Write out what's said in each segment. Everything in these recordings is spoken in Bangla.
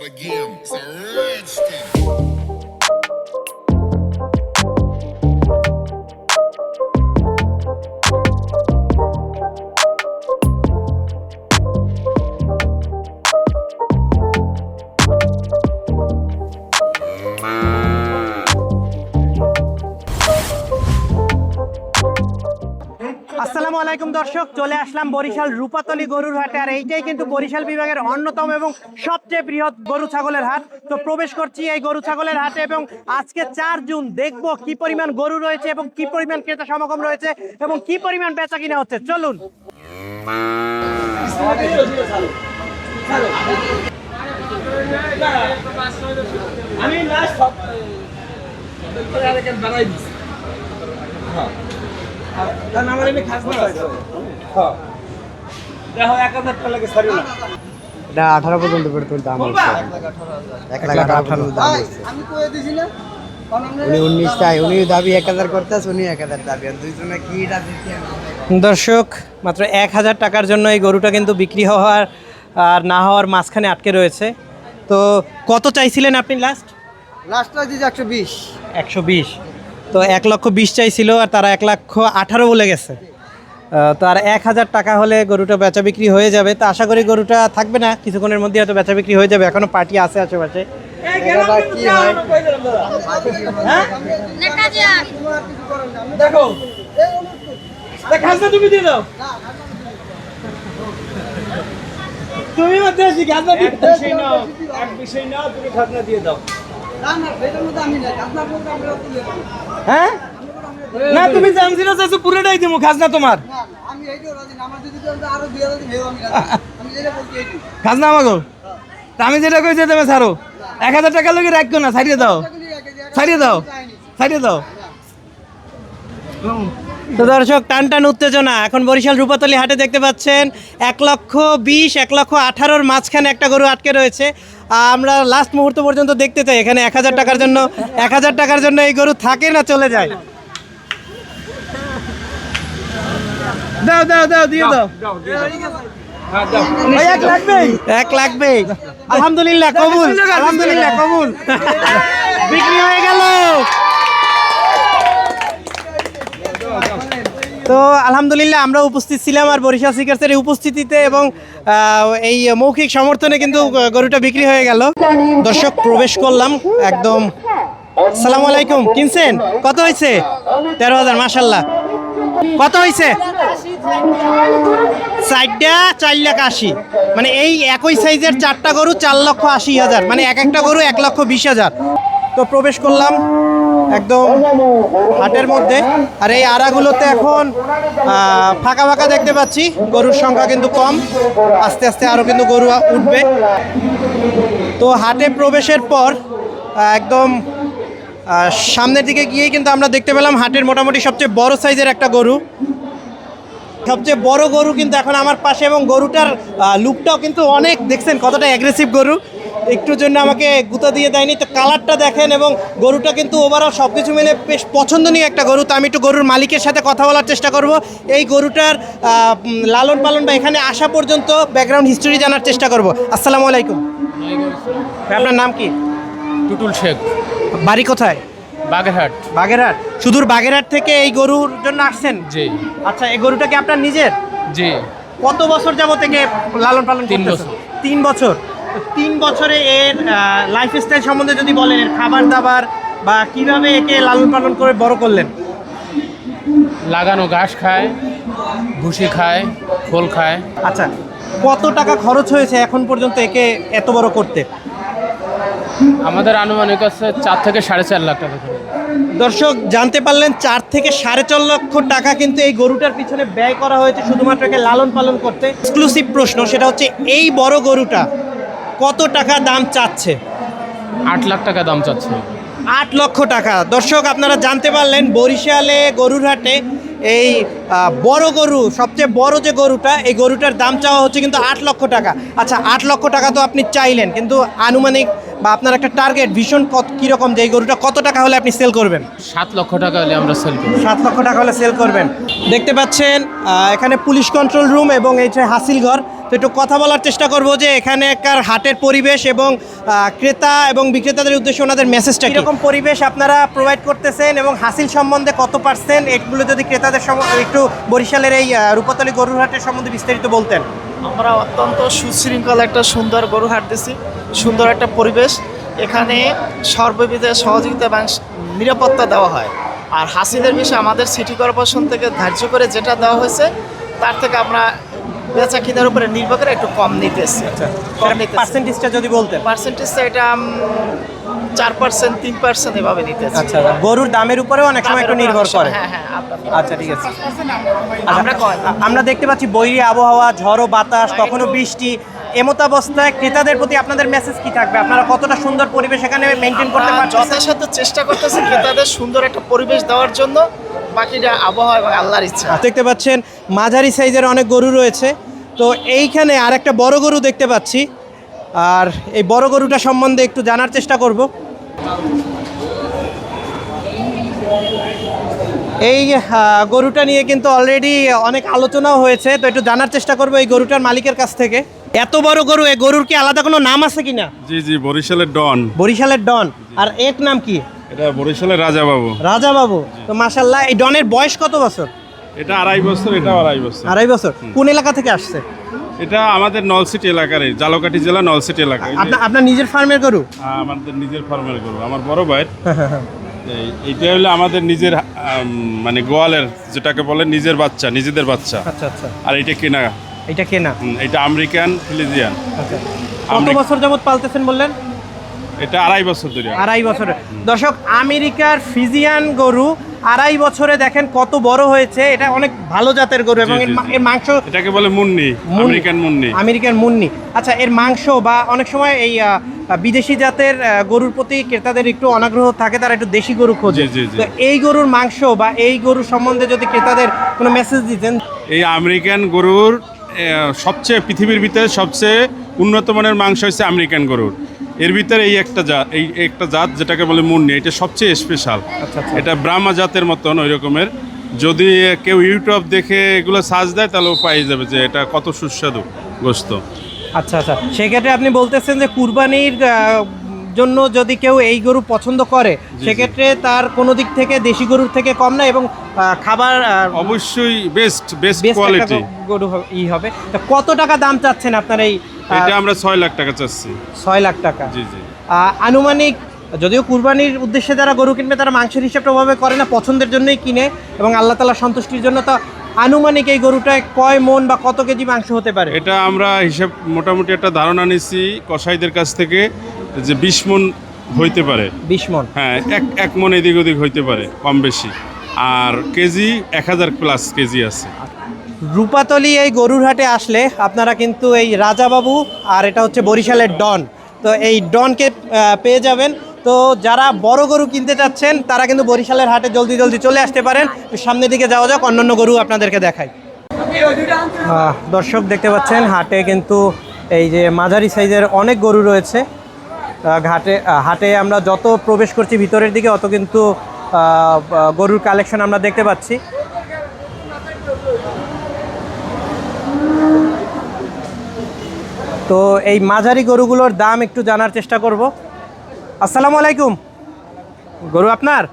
start again. It's a. দর্শক চলে আসলাম বরিশাল রূপাতলি গরুর হাটে। আর এইটাই কিন্তু বরিশাল বিভাগের অন্যতম এবং সবচেয়ে বৃহৎ গরু ছাগলের হাট। তো প্রবেশ করছি এই গরু ছাগলের হাটে এবং আজকে চার জুন দেখব কি পরিমাণ গরু রয়েছে এবং কি পরিমাণ ক্রেতা সমাগম রয়েছে এবং কি পরিমাণ বেচা কিনা হচ্ছে। চলুন। আমি লাস্ট বানাই দিচ্ছি কারণ আমার এনে খাজনা আছে। হ্যাঁ দেখো এক হাজার টাকা লাগে সারি না। এটা আঠারো পর্যন্ত পেট্রোল দাম হচ্ছে। এক লাখ আঠারো দাম হচ্ছে। আমি কয়ে দিছি না। উনি উনিশ চাই উনি দাবি এক হাজার করতে উনি এক হাজার দাবি। আর দুইজনে কি দর্শক মাত্র এক হাজার টাকার জন্য এই গরুটা কিন্তু বিক্রি হওয়ার আর না হওয়ার মাঝখানে আটকে রয়েছে। তো কত চাইছিলেন আপনি লাস্ট দিচ্ছে একশো বিশ। একশো বিশ। তো এক লক্ষ বিশ চাইছিল আর তারা এক লক্ষ আঠারো বলে গেছে। তো আর এক হাজার টাকা হলে গরুটা বেচা বিক্রি হয়ে যাবে। তো আশা করি গরুটা থাকবে না কিছুক্ষণের মধ্যে হয়তো বেচা বিক্রি হয়ে যাবে। এখনও পার্টি আছে আশেপাশে। কি হয়? হ্যাঁ? দেখো। তুমি দিয়ে দাও। তুমি মধ্যে খাজনা দিয়ে বিষয় নাও এক বিষয় নাও তুমি খাজনা দিয়ে দাও। হ্যাঁ? না তুমি জানছিলো চাইছো পুরোটাই দেবো খাজনা তোমার। খাজনা। আমাকে তা আমি যেটা কইছি তুমি ছাড়ো। এক হাজার টাকা লোকে রাখো না ছাড়িয়ে দাও। ছাড়িয়ে দাও। ছাড়িয়ে দাও। তো দর্শক টান টান উত্তেজনা। এখন বরিশাল রূপাতলি হাটে দেখতে পাচ্ছেন এক লক্ষ বিশ এক লক্ষ আঠারোর মাঝখানে একটা গরু আটকে রয়েছে। আমরা লাস্ট মুহূর্ত পর্যন্ত দেখতে চাই এখানে এক হাজার টাকার জন্য এক হাজার টাকার জন্য এই গরু থাকে না চলে যায়। দাও দাও দাও দিয়ে দাও ভাই, এক লাগবেই এক লাগবে আলহামদুলিল্লাহ কবুল। আলহামদুলিল্লাহ কবুল। বিক্রি হয়ে গেল। তো আলহামদুলিল্লাহ আমরা উপস্থিত ছিলাম আর বরিশাল সিকার্সের উপস্থিতিতে এবং এই মৌখিক সমর্থনে কিন্তু গরুটা বিক্রি হয়ে গেল। দর্শক প্রবেশ করলাম একদম। সালাম আলাইকুম কিনছেন? কত হয়েছে? তেরো হাজার মাসাল্লাহ কত হয়েছে চারটা, চার লাখ আশি। মানে এই একই সাইজের চারটা গরু চার লক্ষ আশি হাজার। মানে এক একটা গরু এক লক্ষ বিশ হাজার। তো প্রবেশ করলাম একদম হাটের মধ্যে। আর এই আড়াগুলোতে এখন ফাঁকা ফাঁকা দেখতে পাচ্ছি। গরুর সংখ্যা কিন্তু কম। আস্তে আস্তে আরও কিন্তু গরু উঠবে। তো হাটে প্রবেশের পর একদম সামনের দিকে গিয়ে কিন্তু আমরা দেখতে পেলাম হাটের মোটামুটি সবচেয়ে বড় সাইজের একটা গরু। সবচেয়ে বড় গরু কিন্তু এখন আমার পাশে এবং গরুটার লুকটাও কিন্তু অনেক দেখছেন কতটা অ্যাগ্রেসিভ গরু। একটুর জন্য আমাকে গুঁতো দিয়ে দেয়নি। তো কালারটা দেখেন এবং গরুটা কিন্তু ওভারঅল সব কিছু মিলে বেশ পছন্দনীয় একটা গরু। তো আমি একটু গরুর মালিকের সাথে কথা বলার চেষ্টা করব। এই গরুটার লালন পালন বা এখানে আসা পর্যন্ত ব্যাকগ্রাউন্ড হিস্টোরি জানার চেষ্টা করব। আসসালামু আলাইকুম। আপনার নাম কি? টুটুল শেখ। বাড়ি কোথায়? বাগেরহাট। বাগেরহাট? সুদূর বাগেরহাট থেকে এই গরুর জন্য আসছেন? জি। আচ্ছা এই গরুটা কি আপনার নিজের? জি। কত বছর যাবত থেকে লালন পালন তিন বছর। তিন বছর। তিন বছরে এর লাইফ স্টাইল সম্বন্ধে যদি বলেন এর খাবার দাবার বা কীভাবে একে লালন পালন করে বড় করলেন? লাগানো ঘাস খায় ভুসি খায় খোল খায়। আচ্ছা কত টাকা খরচ হয়েছে এখন পর্যন্ত একে এত বড় করতে? আমাদের আনুমানিক আছে চার থেকে সাড়ে চার লাখ টাকা। দর্শক জানতে পারলেন চার থেকে সাড়ে চার লক্ষ টাকা কিন্তু এই গরুটার পিছনে ব্যয় করা হয়েছে শুধুমাত্র একে লালন পালন করতে। এক্সক্লুসিভ প্রশ্ন সেটা হচ্ছে এই বড় গরুটা কত টাকা দাম চাচ্ছে? আট লাখ টাকা দাম চাচ্ছে। আট লক্ষ টাকা। দর্শক আপনারা জানতে পারলেন বরিশালে গরুর হাটে এই বড় গরু সবচেয়ে বড় যে গরুটা এই গরুটার দাম চাওয়া হচ্ছে কিন্তু আট লক্ষ টাকা। আচ্ছা আট লক্ষ টাকা তো আপনি চাইলেন কিন্তু আনুমানিক বা আপনার একটা টার্গেট ভীষণ কত কীরকম যে এই গরুটা কত টাকা হলে আপনি সেল করবেন? সাত লক্ষ টাকা হলে আমরা সেল করি সাত লক্ষ টাকা হলে সেল করবেন। দেখতে পাচ্ছেন এখানে পুলিশ কন্ট্রোল রুম এবং এই যে হাসিল ঘর। তো একটু কথা বলার চেষ্টা করব যে এখানে এখানেকার হাটের পরিবেশ এবং ক্রেতা এবং বিক্রেতাদের উদ্দেশ্যে ওনাদের মেসেজটা এরকম পরিবেশ আপনারা প্রোভাইড করতেছেন এবং হাসিল সম্বন্ধে কত পার্সেন্ট এগুলো যদি ক্রেতাদের সম- একটু বরিশালের এই রূপাতলী গরুর হাটের সম্বন্ধে বিস্তারিত বলতেন। আমরা অত্যন্ত সুশৃঙ্খল একটা সুন্দর গরু হাট দিছি। সুন্দর একটা পরিবেশ। এখানে সর্ববিধে সহযোগিতা এবং নিরাপত্তা দেওয়া হয়। আর হাসিদের বিষয়ে আমাদের সিটি কর্পোরেশন থেকে ধার্য করে যেটা দেওয়া হয়েছে তার থেকে আমরা বেচা কিনার উপরে নির্ভর করে একটু কম নিতেছি। পার্সেন্টেজটা যদি বলতেন। পার্সেন্টেজটা এটা চার পার্সেন্ট তিন পার্সেন্ট এভাবে নিতেছি আচ্ছা গরুর দামের উপরেও অনেক সময় একটু নির্ভর করে। হ্যাঁ হ্যাঁ আচ্ছা ঠিক আছে। আমরা আমরা দেখতে পাচ্ছি বৈরী আবহাওয়া ঝড়ো বাতাস কখনো বৃষ্টি। এমতাবস্থায় ক্রেতাদের প্রতি আপনাদের মেসেজ কি থাকবে? আপনারা কতটা সুন্দর পরিবেশ এখানে মেনটেন করতে পারছেন যথাসাধ্য চেষ্টা করতেছি ক্রেতাদের সুন্দর একটা পরিবেশ দেওয়ার জন্য। বাকিটা আবহাওয়া এবং আল্লাহর ইচ্ছা। দেখতে পাচ্ছেন মাঝারি সাইজের অনেক গরু রয়েছে। তো এইখানে আর একটা বড় গরু দেখতে পাচ্ছি। আর এই বড় গরুটা সম্বন্ধে একটু জানার চেষ্টা করব। এই গরুটা নিয়ে কিন্তু অলরেডি অনেক আলোচনাও হয়েছে তো একটু জানার চেষ্টা করব এই গরুটার মালিকের কাছ থেকে। এত বড় গরু এই গরুর কি আলাদা কোনো নাম আছে কিনা? জি জি বরিশালের ডন। বরিশালের ডন। আর এক নাম কি? এটা বরিশালের রাজা বাবু রাজা বাবু তো মাসাল্লাহ এই ডনের বয়স কত বছর? এটা আড়াই বছর এটা আড়াই বছর। আড়াই বছর। কোন এলাকা থেকে আসছে? এটা আমাদের নলসিটি এলাকার এই জালকাঠি জেলা নলসিটি এলাকা আপনার নিজের ফার্মের গরু? আমাদের নিজের ফার্মের গরু আমার বড় ভাইয়ের। এই- এইটা হলো আমাদের নিজের মানে গোয়ালের যেটাকে বলে নিজের বাচ্চা নিজেদের বাচ্চা। আচ্ছা আচ্ছা। আর এটা কেনা। এটা কেনা? এটা আমেরিকান ফিলিজিয়ান। আচ্ছা। কত বছর যাবত পালতেছেন বললেন? এটা আড়াই বছর ধরে। আড়াই বছরে। দর্শক আমেরিকার ফিজিয়ান গরু আড়াই বছরে দেখেন কত বড় হয়েছে এটা অনেক ভালো জাতের গরু এবং এর। মাংস এটাকে বলে মুন্নি। আমেরিকান মুন্নি আমেরিকান মুন্নি আচ্ছা এর মাংস বা অনেক সময় এই বিদেশি জাতের গরুর প্রতি ক্রেতাদের একটু অনাগ্রহ থাকে তারা একটু দেশি গরু খোঁজে। তো এই গরুর মাংস বা এই গরুর সম্বন্ধে যদি ক্রেতাদের কোনো মেসেজ দিতেন এই আমেরিকান গরুর সবচেয়ে পৃথিবীর ভিতরে সবচেয়ে উন্নত মানের মাংস হচ্ছে আমেরিকান গরুর এর ভিতরে এই একটা জাত এই একটা জাত যেটাকে বলে মুন্নি এটা সবচেয়ে স্পেশাল এটা ব্রাহ্মা জাতের মতন ওই রকমের। যদি কেউ ইউটিউব দেখে এগুলো সার্চ দেয় তাহলে পাই যাবে যে এটা কত সুস্বাদু গোস্ত। আচ্ছা আচ্ছা। সেক্ষেত্রে আপনি বলতেছেন যে কুরবানির জন্য যদি কেউ এই গরু পছন্দ করে সেক্ষেত্রে তার কোনো দিক থেকে দেশি গরুর থেকে কম না এবং খাবার অবশ্যই বেস্ট বেস্ট কোয়ালিটি গরু ই হবে। তা কত টাকা দাম চাচ্ছেন আপনার এই এটা আমরা ছয় লাখ টাকা চাচ্ছি। ছয় লাখ টাকা? জি জি। আনুমানিক যদিও কুরবানির উদ্দেশ্যে যারা গরু কিনবে তারা মাংসের হিসাবটা ওভাবে করে না পছন্দের জন্যই কিনে এবং আল্লাহ তালা সন্তুষ্টির জন্য তো আনুমানিক এই গরুটায় কয় মন বা কত কেজি মাংস হতে পারে? এটা আমরা হিসেব মোটামুটি একটা ধারণা নিছি কসাইদের কাছ থেকে। যে বিশ মন হইতে পারে। বিশ মন। হ্যাঁ এক এক মন এদিক ওদিক হইতে পারে কম বেশি। আর কেজি এক হাজার প্লাস কেজি আছে। রূপাতলি এই গরুর হাটে আসলে আপনারা কিন্তু এই রাজাবাবু আর এটা হচ্ছে বরিশালের ডন। তো এই ডনকে পেয়ে যাবেন। তো যারা বড় গরু কিনতে চাচ্ছেন তারা কিন্তু বরিশালের হাটে জলদি জলদি চলে আসতে পারেন। সামনের দিকে যাওয়া যাক অন্যান্য গরু আপনাদেরকে দেখাই। দর্শক দেখতে পাচ্ছেন হাটে কিন্তু এই যে মাঝারি সাইজের অনেক গরু রয়েছে। ঘাটে হাটে আমরা যত প্রবেশ করছি ভিতরের দিকে অত কিন্তু গরুর কালেকশন আমরা দেখতে পাচ্ছি। তো এই মাঝারি গরুগুলোর দাম একটু জানার চেষ্টা করব। আসসালামু আলাইকুম। গরু আপনার?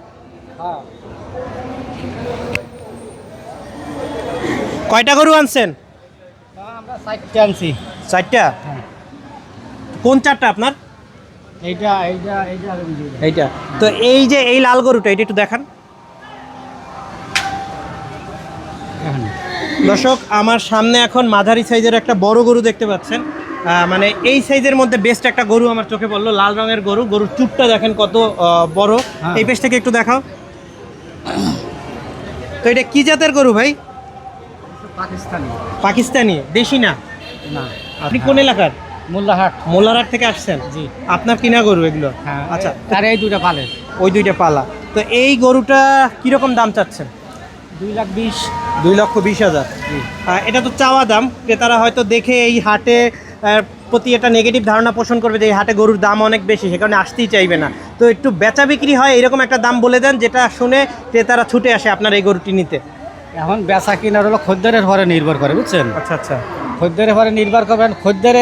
কয়টা গরু আনছেন? আনছি। চারটা? কোন চারটা আপনার? এইটা এইটা এইটা এইটা। তো এই যে এই লাল গরুটা এটা একটু দেখান। দর্শক আমার সামনে এখন মাঝারি সাইজের একটা বড় গরু দেখতে পাচ্ছেন। মানে এই সাইজের মধ্যে বেস্ট একটা গরু আমার চোখে পড়ল লাল রঙের গরু। গরুর চুপটা দেখেন কত বড়। এই পেশ থেকে একটু দেখাও। তো এটা কি জাতের গরু ভাই? পাকিস্তানি। পাকিস্তানি দেশি না? না। আপনি কোন এলাকার? মোল্লাহাট মোল্লারহাট থেকে আসছেন? জি। আপনার কিনা গরু এগুলো? হ্যাঁ আচ্ছা তার এই দুটা পালে ওই দুইটা পালা। তো এই গরুটা কীরকম দাম চাচ্ছেন? দুই লাখ বিশ। দুই লক্ষ বিশ হাজার। এটা তো চাওয়া দাম। ক্রেতারা হয়তো দেখে এই হাটে প্রতি একটা নেগেটিভ ধারণা পোষণ করবে যে এই হাটে গরুর দাম অনেক বেশি সে কারণে আসতেই চাইবে না। তো একটু বেচা বিক্রি হয় এরকম একটা দাম বলে দেন যেটা শুনে ক্রেতারা ছুটে আসে আপনার এই গরুটি নিতে। এখন বেচা কিনার হলো খদ্দারের পরে নির্ভর করে বুঝছেন? আচ্ছা আচ্ছা। খদ্দের পরে নির্ভর করবেন খদ্দের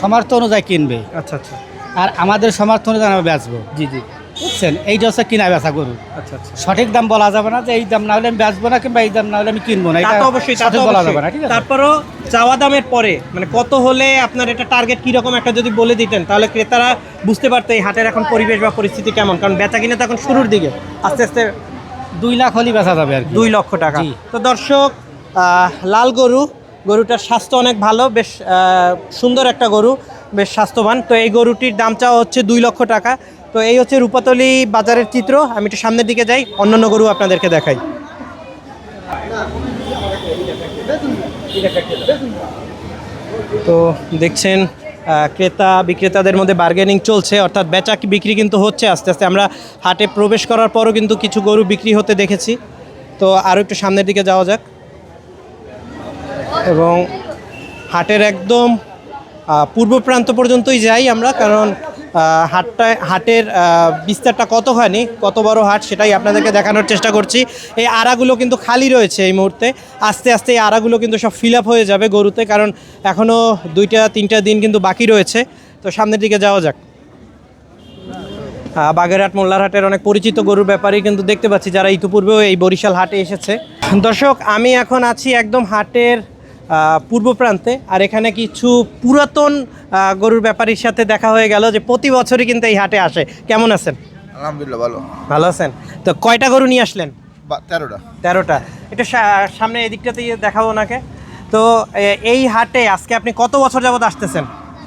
সমর্থ অনুযায়ী কিনবে। আচ্ছা আচ্ছা। আর আমাদের সমর্থ অনুযায়ী আমরা বেচবো। জি জি। বুঝছেন? এইটা হচ্ছে কিনা বেচা গরু। আচ্ছা আচ্ছা। সঠিক দাম বলা যাবে না যে এই দাম না হলে আমি বেচবো না কিংবা এই দাম না হলে আমি কিনবো না। এটা অবশ্যই সঠিক বলা যাবে না ঠিক আছে? তারপরও চাওয়া দামের পরে মানে কত হলে আপনার এটা টার্গেট কীরকম একটা যদি বলে দিতেন তাহলে ক্রেতারা বুঝতে পারতো এই হাটের এখন পরিবেশ বা পরিস্থিতি কেমন। কারণ বেচা কিনা তো এখন শুরুর দিকে। আস্তে আস্তে দুই লাখ হলেই বেচা যাবে আর দুই লক্ষ টাকা। তো দর্শক লাল গরু গরুটার স্বাস্থ্য অনেক ভালো, বেশ সুন্দর একটা গরু, বেশ স্বাস্থ্যবান। তো এই গরুটির দাম হচ্ছে দুই লক্ষ টাকা। তো এই হচ্ছে রূপাতলি বাজারের চিত্র। আমি একটু সামনের দিকে যাই, অন্যান্য গরু আপনাদেরকে দেখাই। তো দেখছেন ক্রেতা বিক্রেতাদের মধ্যে বার্গেনিং চলছে, অর্থাৎ বেচা বিক্রি কিন্তু হচ্ছে। আস্তে আস্তে আমরা হাটে প্রবেশ করার পরও কিন্তু কিছু গরু বিক্রি হতে দেখেছি। তো আরও একটু সামনের দিকে যাওয়া যাক। এবং হাটের একদম পূর্ব প্রান্ত পর্যন্তই যাই আমরা, কারণ হাটটা, হাটের বিস্তারটা কত হয়নি কত বড় হাট সেটাই আপনাদেরকে দেখানোর চেষ্টা করছি। এই আড়াগুলো কিন্তু খালি রয়েছে এই মুহূর্তে। আস্তে আস্তে এই আড়াগুলো কিন্তু সব ফিল হয়ে যাবে গরুতে, কারণ এখনও দুইটা, তিনটা দিন কিন্তু বাকি রয়েছে। তো সামনের দিকে যাওয়া যাক। বাগেরহাট, মোল্লারহাটের অনেক পরিচিত গরুর ব্যাপারেই কিন্তু দেখতে পাচ্ছি যারা ইতিপূর্বেও এই বরিশাল হাটে এসেছে। দর্শক, আমি এখন আছি একদম হাটের পূর্ব প্রান্তে। আর এখানে কিছু পুরাতন গরুর ব্যাপারীর সাথে দেখা হয়ে গেল যে প্রতি বছরই কিন্তু এই হাটে আসে। কেমন আছেন? আলহামদুলিল্লাহ ভালো। ভালো আছেন? তো কয়টা গরু নিয়ে আসলেন? বা- তেরোটা। তেরোটা। এটা সামনে এদিকটাতে দেখাবো ওনাকে। তো এই হাটে আজকে আপনি কত বছর যাবত আসতেছেন?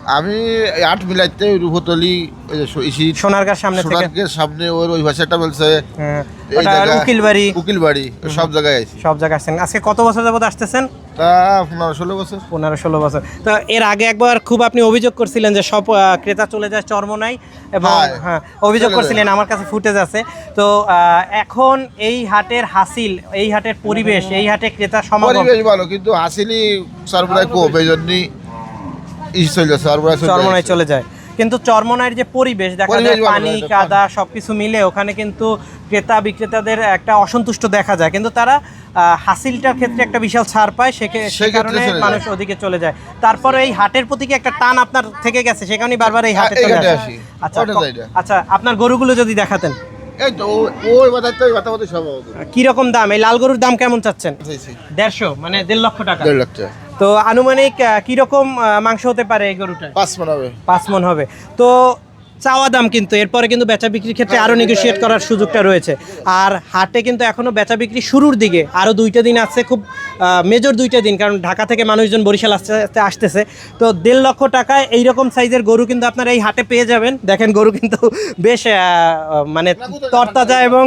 আমি আট মিলাইতে রূপতলি সোনারগাঁর সামনে থেকে? সোনারকের সামনে ওর ওই ভাষাটা বলছে হ্যাঁ, এই ওটা জায়গা- উকিলবাড়ি? উকিলবাড়ি সব জায়গায় আছি সব জায়গায় আসছেন। আজকে কত বছর যাবত আসতেছেন? তা পনেরো ষোলো বছর। পনেরো ষোলো বছর। তো এর আগে একবার খুব আপনি অভিযোগ করছিলেন যে সব ক্রেতা চলে যায় চর্মনাই এবং হ্যাঁ, হ্যাঁ অভিযোগ করছিলেন আমার কাছে ফুটেজ আছে। তো এখন এই হাটের হাসিল এই হাটের পরিবেশ এই হাটে ক্রেতা সমাগম। পরিবেশ ভালো কিন্তু হাসিলি সর্বদাই কম এই জন্যই চলে চরমনায় চলে যায়। কিন্তু চরমনায়ের যে পরিবেশ দেখা যায় পানি কাদা সবকিছু মিলে ওখানে কিন্তু ক্রেতা বিক্রেতাদের একটা অসন্তুষ্ট দেখা যায়। কিন্তু তারা হাসিলটার ক্ষেত্রে একটা বিশাল ছাড় পায় সে কারণে মানুষ ওদিকে চলে যায়। তারপরে এই হাটের প্রতি কি একটা টান আপনার থেকে গেছে? সে কারণেই বারবার এই হাটে চলে আসে। আচ্ছা। আচ্ছা আপনার গরুগুলো যদি দেখাতেন। এই তো ও- ওই কথা তো ওই কথা মতো সব হবে। কি রকম দাম? এই লাল গরুর দাম কেমন চাচ্ছেন? দেড়শো মানে দেড় লক্ষ টাকা। দেড় লাখ টাকা তো আনুমানিক কীরকম কি রকম মাংস হতে পারে এই গরুটা পাঁচ মন হবে। পাঁচ মন হবে। তো চাওয়া দাম কিন্তু এরপরে কিন্তু বেচা বিক্রির ক্ষেত্রে আরও নেগোশিয়েট করার সুযোগটা রয়েছে। আর হাটে কিন্তু এখনও বেচা বিক্রি শুরুর দিকে আরও দুইটা দিন আছে খুব মেজর দুইটা দিন কারণ ঢাকা থেকে মানুষজন বরিশাল আসতে আসতে আসতেছে। তো দেড় লক্ষ টাকায় এইরকম সাইজের গরু কিন্তু আপনারা এই হাটে পেয়ে যাবেন। দেখেন গরু কিন্তু বেশ মানে তরতাজা এবং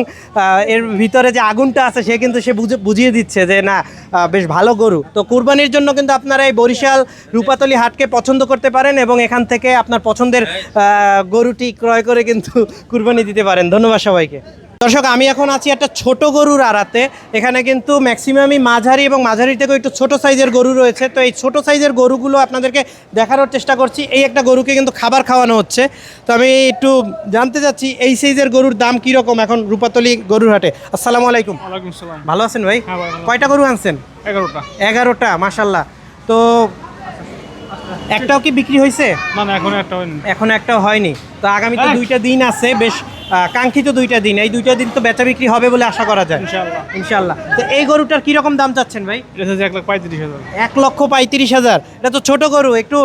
এর ভিতরে যে আগুনটা আছে সে কিন্তু সে বুঝে- বুঝিয়ে দিচ্ছে যে না বেশ ভালো গরু। তো কুরবানির জন্য কিন্তু আপনারা এই বরিশাল রূপাতলি হাটকে পছন্দ করতে পারেন এবং এখান থেকে আপনার পছন্দের আহ, গরুটি ক্রয় করে কিন্তু কুরবানি দিতে পারেন। ধন্যবাদ সবাইকে। দর্শক আমি এখন আছি একটা ছোট গরুর আড়াতে। এখানে কিন্তু ম্যাক্সিমামই মাঝারি এবং মাঝারি থেকেও একটু ছোট সাইজের গরু রয়েছে। তো এই ছোট সাইজের গরুগুলো আপনাদেরকে দেখানোর চেষ্টা করছি। এই একটা গরুকে কিন্তু খাবার খাওয়ানো হচ্ছে। তো আমি একটু জানতে চাচ্ছি এই সাইজের গরুর দাম কীরকম এখন রূপাতলি গরুর হাটে? আসসালামু আলাইকুম। ভালো আছেন ভাই? হ্যাঁ। কয়টা গরু আনছেন? এগারোটা। এগারোটা মাসাল্লাহ তো একটাও কি বিক্রি হয়েছে? না না এখন একটা হয়নি। এখন একটাও হয়নি। তো আগামীতে হ্যাঁ। দুইটা দিন আছে বেশ কাঙ্ক্ষিত দুইটা দিন। এই দুইটা দিন তো বেচা বিক্রি হবে বলে আশা করা যায়। ইনশাআল্লাহ। ইনশাল্লাহ তো এই গরুটার কীরকম দাম চাচ্ছেন ভাই? এক লাখ পঁয়ত্রিশ হাজার। এক লক্ষ পঁয়ত্রিশ হাজার। এটা তো ছোট গরু একটু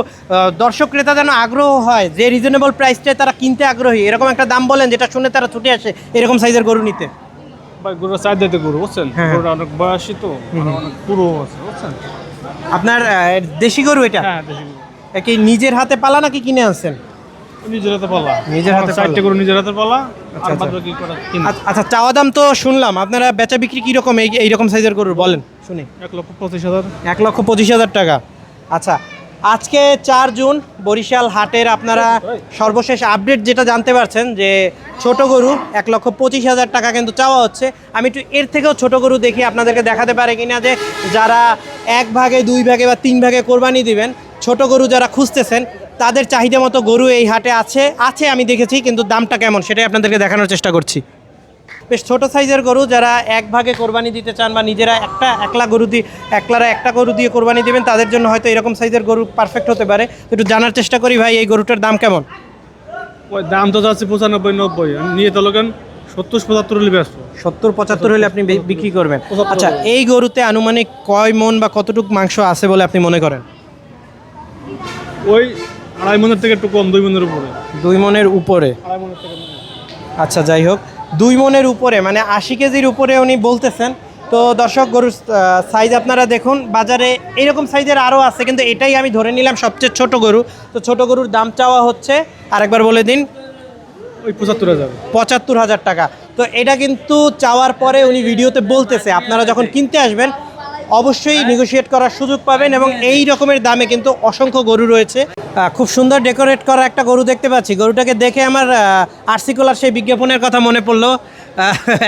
দর্শক ক্রেতা যেন আগ্রহ হয় যে রিজনেবল প্রাইসটায় তারা কিনতে আগ্রহী। এরকম একটা দাম বলেন যেটা শুনে তারা ছুটে আসে এরকম সাইজের গরু নিতে। গরুটা চার দিতে গরু বুঝছেন? হ্যাঁ। গরুটা অনেক বয়সী তো অনেক পুরো আছে বুঝছেন? আপনার দেশি গরু এটা? হ্যাঁ কি নিজের হাতে পালা নাকি কিনে আনছেন? নিজের হাতে পালা। নিজের হাতে চারটে গরু নিজের হাতে পালা আচ্ছা, আচ্ছা। আচ্ছা- আচ্ছা চাওয়া দাম তো শুনলাম। আপনারা বেচা বিক্রি কীরকম এই এইরকম সাইজের গরুর বলেন শুনি। এক লক্ষ পঁচিশ হাজার। এক লক্ষ পঁচিশ হাজার টাকা। আচ্ছা আজকে চার জুন, বরিশাল হাটের আপনারা সর্বশেষ আপডেট যেটা জানতে পারছেন যে ছোট গরু এক লক্ষ পঁচিশ হাজার টাকা কিন্তু চাওয়া হচ্ছে। আমি একটু এর থেকেও ছোট গরু দেখি, আপনাদেরকে দেখাতে পারে কিনা যে যারা এক ভাগে, দুই ভাগে বা তিন ভাগে কোরবানি দিবেন, ছোট গরু যারা খুঁজতেছেন, তাদের চাহিদা মতো গরু এই হাটে আছে আছে আমি দেখেছি, কিন্তু দামটা কেমন সেটাই আপনাদেরকে দেখানোর চেষ্টা করছি। বেশ ছোট সাইজের গরু যারা এক ভাগে কোরবানি দিতে চান বা নিজেরা একটা একলা গরু দিয়ে একলারা একটা গরু দিয়ে কোরবানি দিবেন তাদের জন্য হয়তো এরকম সাইজের গরু পারফেক্ট হতে পারে। একটু জানার চেষ্টা করি ভাই এই গরুটার দাম কেমন? ওই দাম তো যাচ্ছে পঁচানব্বই নব্বই। নিয়ে তো লোকেন সত্তর পঁচাত্তর হলে ব্যস্ত। সত্তর পঁচাত্তর হলে আপনি বিক্রি করবেন। আচ্ছা এই গরুতে আনুমানিক কয় মন বা কতটুকু মাংস আছে বলে আপনি মনে করেন? ওই আড়াই মনের থেকে একটু কম দুই মনের উপরে। দুই মনের উপরে। আচ্ছা যাই হোক। দুই মনের উপরে মানে আশি কেজির উপরে উনি বলতেছেন। তো দর্শক গরুর সাইজ আপনারা দেখুন বাজারে এইরকম সাইজের আরও আছে কিন্তু এটাই আমি ধরে নিলাম সবচেয়ে ছোট গরু। তো ছোট গরুর দাম চাওয়া হচ্ছে আরেকবার বলে দিন ওই পঁচাত্তর হাজার। পঁচাত্তর হাজার টাকা। তো এটা কিন্তু চাওয়ার পরে উনি ভিডিওতে বলতেছে আপনারা যখন কিনতে আসবেন অবশ্যই নেগোশিয়েট করার সুযোগ পাবেন এবং এই রকমের দামে কিন্তু অসংখ্য গরু রয়েছে। খুব সুন্দর ডেকোরেট করা একটা গরু দেখতে পাচ্ছি। গরুটাকে দেখে আমার আরসিকোলার সেই বিজ্ঞাপনের কথা মনে পড়ল।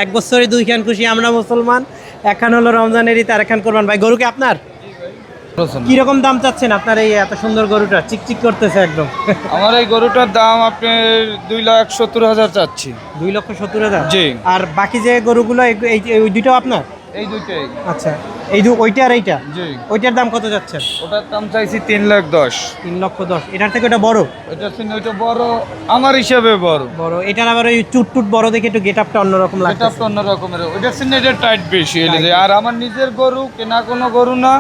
এক বছরে দুই খান খুশি আমরা মুসলমান। একখান হলো রমজানের ঈদ আর একখান করবেন। ভাই গরুকে আপনার? কীরকম দাম চাচ্ছেন আপনার এই এত সুন্দর গরুটা? চিকচিক করতেছে একদম। আমার এই গরুটার দাম আপনার দুই লাখ সত্তর হাজার চাচ্ছি। দুই লক্ষ সত্তর হাজার? জি। আর বাকি যে গরুগুলো এই- দুইটাও আপনার? এই দুইটাই। আচ্ছা। এই দু ওইটা আর এইটা? জি। ওইটার দাম কত যাচ্ছে? ওটার দাম চাইছি তিন লাখ দশ। তিন লক্ষ দশ। এটার থেকে ওটা বড়? ওইটা ছিল ওইটা বড় আমার হিসাবে বড়। বড়। এটার আবার ওই চুট টুট বড় দেখে একটু গেট আপটা অন্যরকম এটা লাগছে একটু অন্য রকমের ওইটা ছিল এটা টাইট বেশি হলে যায়। আর আমার নিজের গরু কেনা কোনো গরু না।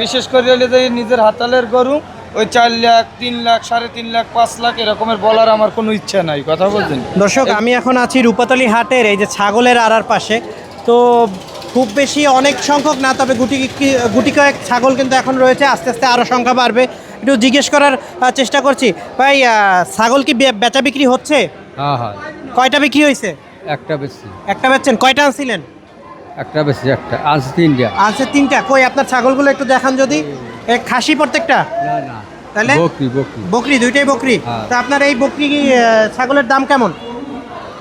বিশেষ করে হলে যে নিজের হাতালের গরু ওই চার লাখ তিন লাখ সাড়ে তিন লাখ পাঁচ লাখ এরকমের বলার আমার কোনো ইচ্ছা নাই কথা বলছেন? দর্শক আমি এখন আছি রূপাতলি হাটের এই যে ছাগলের আড়ার পাশে। তো খুব বেশি অনেক সংখ্যক না তবে গুটি গুটি কয়েক ছাগল কিন্তু এখন রয়েছে। আস্তে আস্তে আরও সংখ্যা বাড়বে। একটু জিজ্ঞেস করার চেষ্টা করছি। ভাই ছাগল কি বেচা বিক্রি হচ্ছে? হ্যাঁ হ্যাঁ। কয়টা বিক্রি হয়েছে? একটা বেশি একটা বেচছেন। কয়টা আনছিলেন? একটা বেশি একটা। আজ তিনটা। আছে তিনটা। কই আপনার ছাগলগুলো একটু দেখান যদি। খাসি প্রত্যেকটা? না না। তাহলে? বকরি বকরি। বকরি দুইটাই বকরি। হ্যাঁ। তা আপনার এই বকরি ছাগলের দাম কেমন?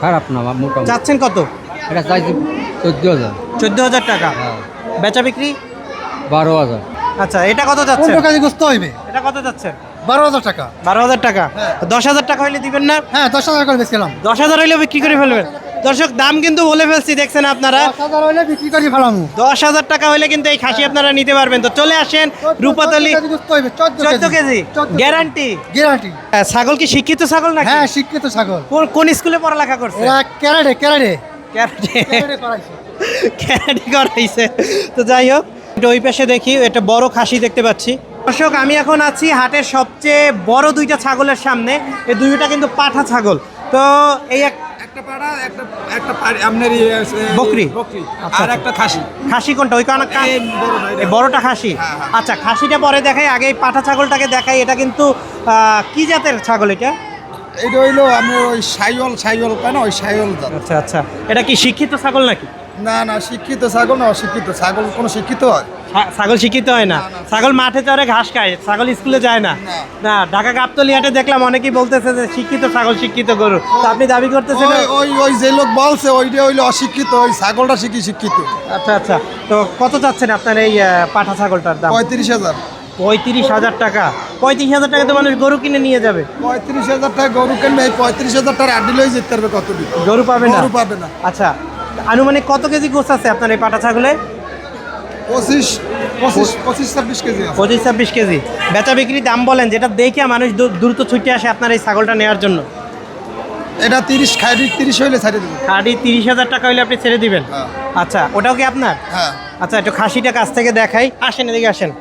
খারাপ না মোটামুটি। চাচ্ছেন কত? এটা চাইছি চোদ্দ হাজার। চোদ্দ হাজার টাকা। হ্যাঁ। বেচা বিক্রি? বারো হাজার। আচ্ছা এটা কত যাচ্ছে? কাজে গোস্ত হইবে। এটা কত যাচ্ছে? বারো হাজার টাকা। বারো হাজার টাকা। দশ হাজার টাকা হইলে দিবেন না? হ্যাঁ দশ হাজার করে দশ হাজার হইলে বিক্রি করে ফেলবেন। দর্শক দাম কিন্তু বলে ফেলছি দেখছেন আপনারা? দশ হাজার বিক্রি করি দশ হাজার টাকা হলে কিন্তু এই খাসি আপনারা নিতে পারবেন। তো চলে আসেন রূপাতলি। চোদ্দ কেজি। গ্যারান্টি। গ্যারান্টি। ছাগল কি শিক্ষিত ছাগল না হ্যাঁ শিক্ষিত ছাগল। কোন- কোন স্কুলে পড়ালেখা করছে? ক্যারাডে ক্যারাডে ক্যারাটে করাইছে। তো যাই হোক একটু ওই পাশে দেখি একটা বড় খাসি দেখতে পাচ্ছি। দর্শক আমি এখন আছি হাটের সবচেয়ে বড় দুইটা ছাগলের সামনে। এই দুইটা কিন্তু পাঠা ছাগল। তো এই এক একটা পাড়া একটা একটা আপনার বকরি? বকরি। আচ্ছা, আর আচ্ছা। একটা খাসি। খাসি কোনটা? ওই কারণে বড়টা, এটা। এই বড়টা খাসি? আচ্ছা খাসিটা পরে দেখাই আগে এই পাঠা ছাগলটাকে দেখাই। এটা কিন্তু কি জাতের ছাগল এটা? এটা হইল আপনার ওই সাইওয়াল সাইওয়াল কেন? ওই সাইওয়াল জাত। আচ্ছা আচ্ছা। এটা কি শিক্ষিত ছাগল নাকি? না না শিক্ষিত ছাগল না অশিক্ষিত। ছাগল কোনো শিক্ষিত হয়? ছাগল শিক্ষিত হয় না। ছাগল মাঠে চড়ে ঘাস খায় ছাগল স্কুলে যায় না। না। ঢাকা গাবতলি হাটে দেখলাম অনেকেই বলতেছে যে শিক্ষিত ছাগল শিক্ষিত গরু। তো আপনি দাবি করতেছেন ওই ওই যে লোক বলছে ওইটা হইল অশিক্ষিত। ওই ছাগলটা শিখি শিক্ষিত। আচ্ছা আচ্ছা। তো কত চাচ্ছেন আপনার এই পাঠা ছাগলটার দাম? পঁয়ত্রিশ হাজার। পঁয়ত্রিশ হাজার টাকা। পঁয়ত্রিশ হাজার টাকা তো মানুষ গরু কিনে নিয়ে যাবে। পঁয়ত্রিশ হাজার টাকা গরু কিনবে এই পঁয়ত্রিশ হাজার টাকা আড্ডি লই যেতে পারবে কত গরু পাবে না? গরু পাবে না। আচ্ছা আনুমানিক কত কেজি গোছ আছে আপনার এই পাটা ছাগলে? পঁচিশ পঁচিশ ছাব্বিশ কেজি পঁচিশ ছাব্বিশ কেজি। বেচা বিক্রি দাম বলেন যেটা দেখে মানুষ দ্রুত ছুটে আসে আপনার এই ছাগলটা নেওয়ার জন্য। এটা তিরিশ খাই তিরিশ হইলে ছাড়িয়ে দেবো। খাড়ি তিরিশ হাজার টাকা হলে আপনি ছেড়ে দিবেন? হ্যাঁ। আচ্ছা ওটাও কি আপনার? হ্যাঁ। আচ্ছা একটু খাসিটা কাছ থেকে দেখাই। আসেন এদিকে আসেন।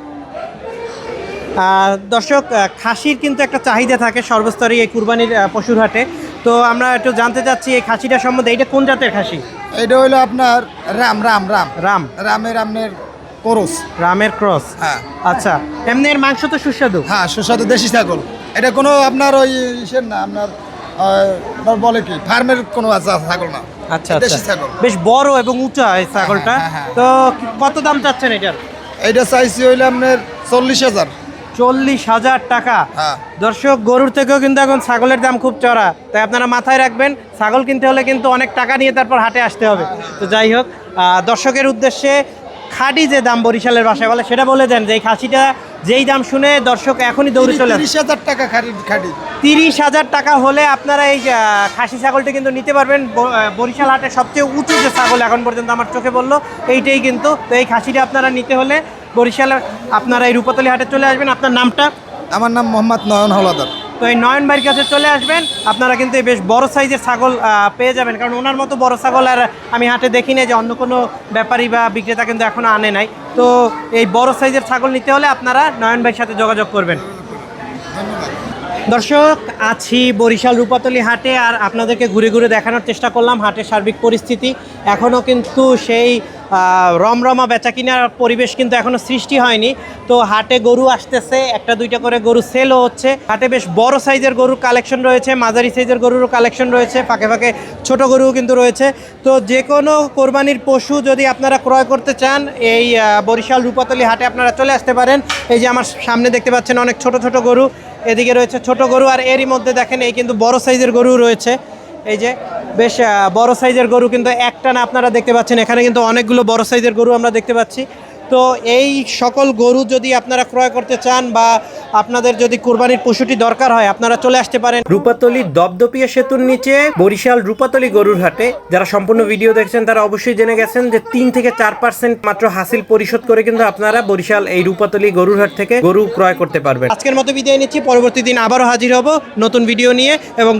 দর্শক খাসির কিন্তু একটা চাহিদা থাকে সর্বস্তরে এই কুরবানির পশুর হাটে। তো আমরা একটু জানতে চাচ্ছি এই খাসিটা সম্বন্ধে এটা কোন জাতের খাসি? এটা হইল আপনার রাম রাম রাম। রাম। রামের আপনার করস। রামের ক্রস? হ্যাঁ। আচ্ছা এমনি এর মাংস তো সুস্বাদু। হ্যাঁ সুস্বাদু দেশি ছাগল। এটা কোনো আপনার ওই ইসের না আপনার বলে কি ফার্মের কোনো আছে- ছাগল না। আচ্ছা দেশি আচ্ছা। ছাগল। বেশ বড় এবং উঁচা এই ছাগলটা। হ্যাঁ, হ্যাঁ, তো কত দাম চাচ্ছেন এটার? এটা চাইছি হইলে আপনার চল্লিশ হাজার। চল্লিশ হাজার টাকা। হ্যাঁ। দর্শক গরুর থেকেও কিন্তু এখন ছাগলের দাম খুব চড়া তাই আপনারা মাথায় রাখবেন ছাগল কিনতে হলে কিন্তু অনেক টাকা নিয়ে তারপর হাটে আসতে হবে। তো যাই হোক দর্শকের উদ্দেশ্যে খাঁটি যে দাম বরিশালের বাসায় বলে সেটা বলে দেন যে এই খাসিটা যেই দাম শুনে দর্শক এখনই দৌড়ে চলে তিরিশ হাজার টাকা খাটি তিরিশ হাজার টাকা হলে আপনারা এই খাসি ছাগলটি কিন্তু নিতে পারবেন। বরিশাল হাটের সবচেয়ে উঁচু যে ছাগল এখন পর্যন্ত আমার চোখে বলল এইটাই কিন্তু। তো এই খাসিটা আপনারা নিতে হলে বরিশাল আপনারা এই রূপতলি হাটে চলে আসবেন। আপনার নামটা? আমার নাম মোহাম্মদ নয়ন হলাদার তো এই নয়ন কাছে চলে আসবেন। আপনারা কিন্তু বেশ বড় সাইজের ছাগল পেয়ে যাবেন। কারণ ওনার মতো বড় ছাগল আর আমি হাটে দেখি না যে অন্য কোনো ব্যাপারী বা বিক্রেতা কিন্তু এখনও আনে নাই। তো এই বড় সাইজের ছাগল নিতে হলে আপনারা নয়ন ভাইয়ের সাথে যোগাযোগ করবেন। দর্শক, আছি বরিশাল রূপাতলি হাটে আর আপনাদেরকে ঘুরে ঘুরে দেখানোর চেষ্টা করলাম হাটের সার্বিক পরিস্থিতি। এখনও কিন্তু সেই রমরমা বেচা কিনার পরিবেশ কিন্তু এখনও সৃষ্টি হয়নি। তো হাটে গরু আসতেছে, একটা দুইটা করে গরু সেলও হচ্ছে। হাটে বেশ বড় সাইজের গরুর কালেকশন রয়েছে, মাঝারি সাইজের গরুরও কালেকশন রয়েছে, ফাঁকে ফাঁকে ছোট গরুও কিন্তু রয়েছে। তো যে কোনো কোরবানির পশু যদি আপনারা ক্রয় করতে চান, এই বরিশাল রূপাতলি হাটে আপনারা চলে আসতে পারেন। এই যে আমার সামনে দেখতে পাচ্ছেন অনেক ছোট ছোট গরু, এদিকে রয়েছে ছোট গরু, আর এরই মধ্যে দেখেন এই কিন্তু বড় সাইজের গরু রয়েছে। এই যে বেশ বড় সাইজের গরু কিন্তু একটা না আপনারা দেখতে পাচ্ছেন। এখানে কিন্তু অনেকগুলো বড় সাইজের গরু আমরা দেখতে পাচ্ছি। তো এই সকল গরু যদি আপনারা ক্রয় করতে চান বা আপনাদের যদি কুরবানির পশুটি দরকার হয় আপনারা চলে আসতে পারেন। রূপাতলি দপদপিয়া সেতুর নিচে বরিশাল রূপাতলি গরুর হাটে। যারা সম্পূর্ণ ভিডিও দেখছেন তারা অবশ্যই জেনে গেছেন যে তিন থেকে চার পার্সেন্ট মাত্র হাসিল পরিশোধ করে কিন্তু আপনারা বরিশাল এই রূপাতলি গরুর হাট থেকে গরু ক্রয় করতে পারবেন। আজকের মতো বিদায় নিচ্ছি। পরবর্তী দিন আবারও হাজির হব নতুন ভিডিও নিয়ে এবং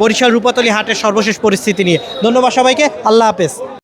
বরিশাল রূপাতলি হাটের সর্বশেষ পরিস্থিতি নিয়ে। ধন্যবাদ সবাইকে। আল্লাহ হাফেজ।